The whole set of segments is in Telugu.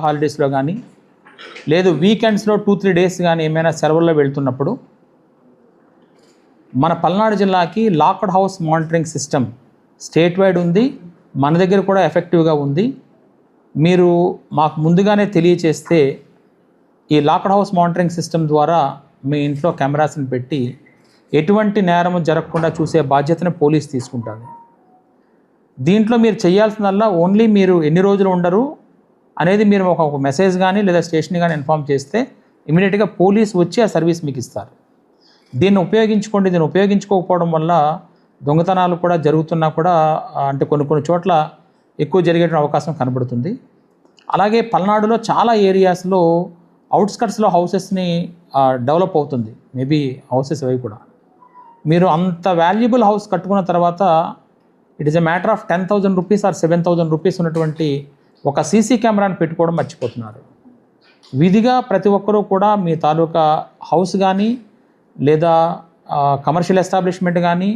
హాలిడేస్లో కానీ లేదు వీకెండ్స్లో టూ త్రీ డేస్ కానీ ఏమైనా సెలవుల్లో వెళ్తున్నప్పుడు మన పల్నాడు జిల్లాకి locked house monitoring system state wide ఉంది మన దగ్గర కూడా ఎఫెక్టివ్గా ఉంది. మీరు మాకు ముందుగానే తెలియచేస్తే ఈ లాక్డ్ హౌస్ మానిటరింగ్ సిస్టమ్ ద్వారా మీ ఇంట్లో కెమెరాస్ని పెట్టి ఎటువంటి నేరము జరగకుండా చూసే బాధ్యతను పోలీస్ తీసుకుంటుంది దీంట్లో మీరు చేయాల్సిందల్లా ఓన్లీ మీరు ఎన్ని రోజులు ఉండరు అనేది మీరు ఒక మెసేజ్ కానీ లేదా స్టేషన్ కానీ ఇన్ఫామ్ చేస్తే ఇమీడియట్గా పోలీస్ వచ్చి ఆ సర్వీస్ మీకు ఇస్తారు. దీన్ని ఉపయోగించుకోండి దీన్ని ఉపయోగించుకోకపోవడం వల్ల దొంగతనాలు కూడా జరుగుతున్నా కూడా అంటే కొన్ని కొన్ని చోట్ల ఎక్కువ జరిగే అవకాశం కనబడుతుంది. అలాగే పల్నాడులో చాలా ఏరియాస్లో అవుట్స్కట్స్లో హౌసెస్ని డెవలప్ అవుతుంది. మేబీ హౌసెస్ అవి కూడా. మీరు అంత వాల్యుబుల్ హౌస్ కట్టుకున్న తర్వాత it is a matter of ten thousand rupees or seven thousand rupees ఉన్నటువంటి ఒక సీసీ కెమెరాను పెట్టుకోవడం మర్చిపోతున్నారు. విధిగా ప్రతి ఒక్కరూ కూడా మీ తాలూకా హౌస్ కానీ లేదా కమర్షియల్ ఎస్టాబ్లిష్మెంట్ కానీ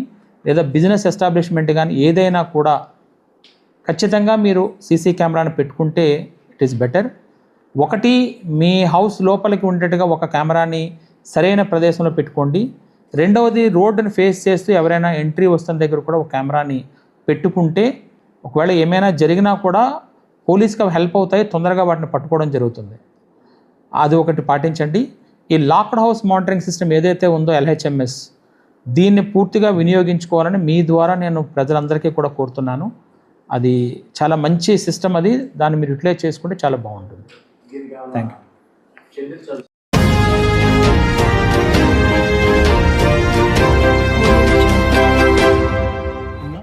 లేదా బిజినెస్ ఎస్టాబ్లిష్మెంట్ కానీ ఏదైనా కూడా ఖచ్చితంగా మీరు సీసీ కెమెరాను పెట్టుకుంటే ఇట్ ఈస్ బెటర్. ఒకటి మీ హౌస్ లోపలికి ఉండేట్టుగా ఒక కెమెరాని సరైన ప్రదేశంలో పెట్టుకోండి. రెండవది రోడ్డుని ఫేస్ చేస్తూ ఎవరైనా ఎంట్రీ వస్తున్న దగ్గర కూడా ఒక కెమెరాని పెట్టుకుంటే ఒకవేళ ఏమైనా జరిగినా కూడా పోలీస్కి అవి హెల్ప్ అవుతాయి తొందరగా వాటిని పట్టుకోవడం జరుగుతుంది. అది ఒకటి పాటించండి. ఈ లాక్డ్ హౌస్ మానిటరింగ్ సిస్టమ్ ఏదైతే ఉందో ఎల్హెచ్ఎంఎస్ దీన్ని పూర్తిగా వినియోగించుకోవాలని మీ ద్వారా నేను ప్రజలందరికీ కూడా కోరుతున్నాను. అది చాలా మంచి సిస్టమ్ అది. దాన్ని మీరు యూటిలైజ్ చేసుకుంటే చాలా బాగుంటుంది. Thank you